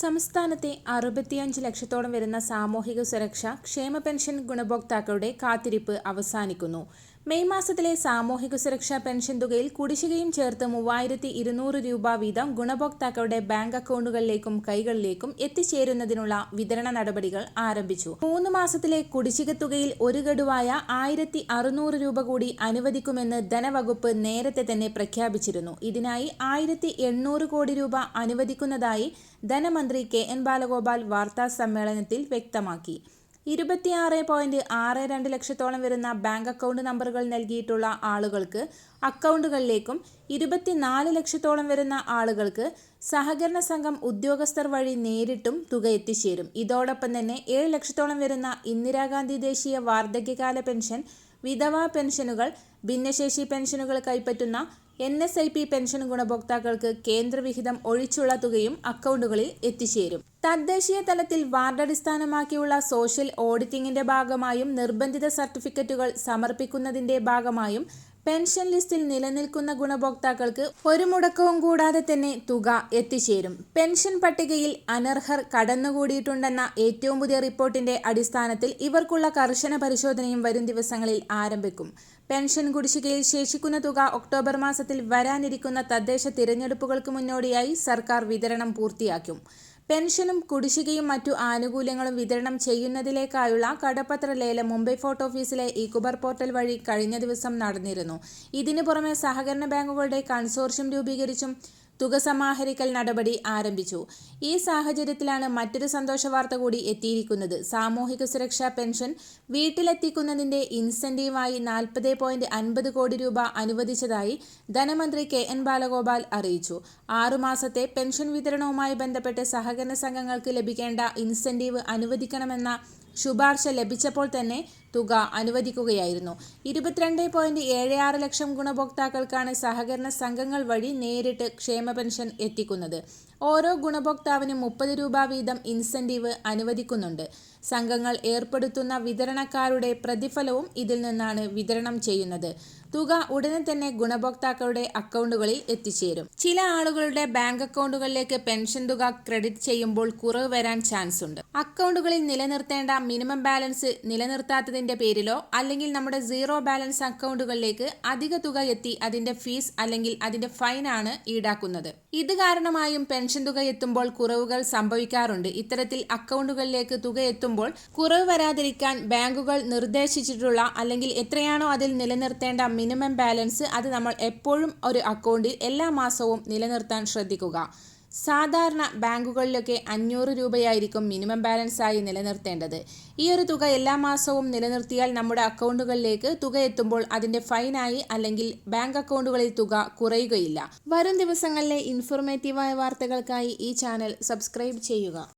സംസ്ഥാനത്തെ അറുപത്തിയഞ്ച് ലക്ഷത്തോളം വരുന്ന സാമൂഹിക സുരക്ഷ ക്ഷേമ പെൻഷൻ ഗുണഭോക്താക്കളുടെ കാത്തിരിപ്പ് അവസാനിക്കുന്നു. മെയ് മാസത്തിലെ സാമൂഹിക സുരക്ഷാ പെൻഷൻ തുകയിൽ കുടിശ്ശികയും ചേർത്ത് മൂവായിരത്തി ഇരുന്നൂറ് രൂപ വീതം ഗുണഭോക്താക്കളുടെ ബാങ്ക് അക്കൗണ്ടുകളിലേക്കും കൈകളിലേക്കും എത്തിച്ചേരുന്നതിനുള്ള വിതരണ നടപടികൾ ആരംഭിച്ചു. മൂന്ന് മാസത്തിലെ കുടിശ്ശിക തുകയിൽ ഒരു ഗഡുവായ ആയിരത്തി അറുന്നൂറ് രൂപ കൂടി അനുവദിക്കുമെന്ന് ധനവകുപ്പ് നേരത്തെ തന്നെ പ്രഖ്യാപിച്ചിരുന്നു. ഇതിനായി ആയിരത്തി എണ്ണൂറ് കോടി രൂപ അനുവദിക്കുന്നതായി ധനമന്ത്രി കെ എൻ ബാലഗോപാൽ വാർത്താ സമ്മേളനത്തിൽ വ്യക്തമാക്കി. ഇരുപത്തിയാറ് പോയിന്റ് ആറ് രണ്ട് ലക്ഷത്തോളം വരുന്ന ബാങ്ക് അക്കൗണ്ട് നമ്പറുകൾ നൽകിയിട്ടുള്ള ആളുകൾക്ക് അക്കൗണ്ടുകളിലേക്കും ഇരുപത്തിനാല് ലക്ഷത്തോളം വരുന്ന ആളുകൾക്ക് സഹകരണ സംഘം ഉദ്യോഗസ്ഥർ വഴി നേരിട്ടും തുക എത്തിച്ചേരും. ഇതോടൊപ്പം തന്നെ ഏഴ് ലക്ഷത്തോളം വരുന്ന ഇന്ദിരാഗാന്ധി ദേശീയ വാർദ്ധക്യകാല പെൻഷൻ വിധവാ പെൻഷനുകൾ ഭിന്നശേഷി പെൻഷനുകൾ കൈപ്പറ്റുന്ന N S I P pension ഗുണഭോക്താക്കൾക്ക് കേന്ദ്രവിഹിതം ഒഴിച്ചുള്ള തുകയും അക്കൗണ്ടുകളിൽ എത്തിച്ചേരും. തദ്ദേശീയ തലത്തിൽ വാർഡടിസ്ഥാനമാക്കിയുള്ള സോഷ്യൽ ഓഡിറ്റിംഗിന്റെ ഭാഗമായും നിർബന്ധിത സർട്ടിഫിക്കറ്റുകൾ സമർപ്പിക്കുന്നതിന്റെ ഭാഗമായും പെൻഷൻ ലിസ്റ്റിൽ നിലനിൽക്കുന്ന ഗുണഭോക്താക്കൾക്ക് ഒരു മുടക്കവും കൂടാതെ തന്നെ തുക എത്തിച്ചേരും. പെൻഷൻ പട്ടികയിൽ അനർഹർ കടന്നുകൂടിയിട്ടുണ്ടെന്ന ഏറ്റവും പുതിയ റിപ്പോർട്ടിന്റെ അടിസ്ഥാനത്തിൽ ഇവർക്കുള്ള കർശന പരിശോധനയും വരും ദിവസങ്ങളിൽ ആരംഭിക്കും. പെൻഷൻ കുടിശ്ശികയിൽ ശേഷിക്കുന്ന തുക ഒക്ടോബർ മാസത്തിൽ വരാനിരിക്കുന്ന തദ്ദേശ തിരഞ്ഞെടുപ്പുകൾക്ക് മുന്നോടിയായി സർക്കാർ വിതരണം പൂർത്തിയാക്കും. പെൻഷനും കുടിശ്ശികയും മറ്റു ആനുകൂല്യങ്ങളും വിതരണം ചെയ്യുന്നതിലേക്കായുള്ള കടപ്പത്ര ലേലം മുംബൈ ഫോർട്ട് ഓഫീസിലെ ഇക്കുബർ പോർട്ടൽ വഴി കഴിഞ്ഞ ദിവസം നടന്നിരുന്നു. ഇതിനു പുറമെ സഹകരണ ബാങ്കുകളുടെ കൺസോർഷ്യം രൂപീകരിച്ചും തുക സമാഹരിക്കൽ നടപടി ആരംഭിച്ചു. ഈ സാഹചര്യത്തിലാണ് മറ്റൊരു സന്തോഷ വാർത്ത കൂടി എത്തിയിരിക്കുന്നത്. സാമൂഹിക സുരക്ഷാ പെൻഷൻ വീട്ടിലെത്തിക്കുന്നതിന്റെ ഇൻസെന്റീവായി നാൽപ്പത് പോയിന്റ് അൻപത് കോടി രൂപ അനുവദിച്ചതായി ധനമന്ത്രി കെ എൻ ബാലഗോപാൽ അറിയിച്ചു. ആറുമാസത്തെ പെൻഷൻ വിതരണവുമായി ബന്ധപ്പെട്ട് സഹകരണ സംഘങ്ങൾക്ക് ലഭിക്കേണ്ട ഇൻസെന്റീവ് അനുവദിക്കണമെന്ന ശുപാർശ ലഭിച്ചപ്പോൾ തന്നെ തുക അനുവദിക്കുകയായിരുന്നു. ഇരുപത്തിരണ്ട് പോയിന്റ് ഏഴ് ആറ് ലക്ഷം ഗുണഭോക്താക്കൾക്കാണ് സഹകരണ സംഘങ്ങൾ വഴി നേരിട്ട് ക്ഷേമ പെൻഷൻ എത്തിക്കുന്നത്. ഓരോ ഗുണഭോക്താവിനും മുപ്പത് രൂപ വീതം ഇൻസെന്റീവ് അനുവദിക്കുന്നുണ്ട്. സംഘങ്ങൾ ഏർപ്പെടുത്തുന്ന വിതരണക്കാരുടെ പ്രതിഫലവും ഇതിൽ നിന്നാണ് വിതരണം ചെയ്യുന്നത്. തുക ഉടനെ തന്നെ ഗുണഭോക്താക്കളുടെ അക്കൗണ്ടുകളിൽ എത്തിച്ചേരും. ചില ആളുകളുടെ ബാങ്ക് അക്കൗണ്ടുകളിലേക്ക് പെൻഷൻ തുക ക്രെഡിറ്റ് ചെയ്യുമ്പോൾ കുറവ് വരാൻ ചാൻസ് ഉണ്ട് അക്കൗണ്ടുകളിൽ നിലനിർത്തേണ്ട മിനിമം ബാലൻസ് നിലനിർത്താത്തതിന്റെ പേരിലോ അല്ലെങ്കിൽ നമ്മുടെ സീറോ ബാലൻസ് അക്കൗണ്ടുകളിലേക്ക് അധിക തുക എത്തി അതിന്റെ ഫീസ് അല്ലെങ്കിൽ അതിന്റെ ഫൈനാണ് ഈടാക്കുന്നത്. ഇത് കാരണമായും പെൻഷൻ തുക എത്തുമ്പോൾ കുറവുകൾ സംഭവിക്കാറുണ്ട്. ഇത്തരത്തിൽ അക്കൗണ്ടുകളിലേക്ക് തുക എത്തുമ്പോൾ കുറവ് വരാതിരിക്കാൻ ബാങ്കുകൾ നിർദ്ദേശിച്ചിട്ടുള്ള അല്ലെങ്കിൽ എത്രയാണോ അതിൽ നിലനിർത്തേണ്ട മിനിമം ബാലൻസ് അത് നമ്മൾ എപ്പോഴും ഒരു അക്കൗണ്ടിൽ എല്ലാ മാസവും നിലനിർത്താൻ ശ്രദ്ധിക്കുക. സാധാരണ ബാങ്കുകളിലൊക്കെ അഞ്ഞൂറ് രൂപയായിരിക്കും മിനിമം ബാലൻസ് ആയി നിലനിർത്തേണ്ടത്. ഈ ഒരു തുക എല്ലാ മാസവും നിലനിർത്തിയാൽ നമ്മുടെ അക്കൗണ്ടുകളിലേക്ക് തുക എത്തുമ്പോൾ അതിന്റെ ഫൈനായി അല്ലെങ്കിൽ ബാങ്ക് അക്കൗണ്ടുകളിൽ തുക കുറയുകയില്ല. വരും ദിവസങ്ങളിലെ ഇൻഫോർമേറ്റീവായ വാർത്തകൾക്കായി ഈ ചാനൽ സബ്സ്ക്രൈബ് ചെയ്യുക.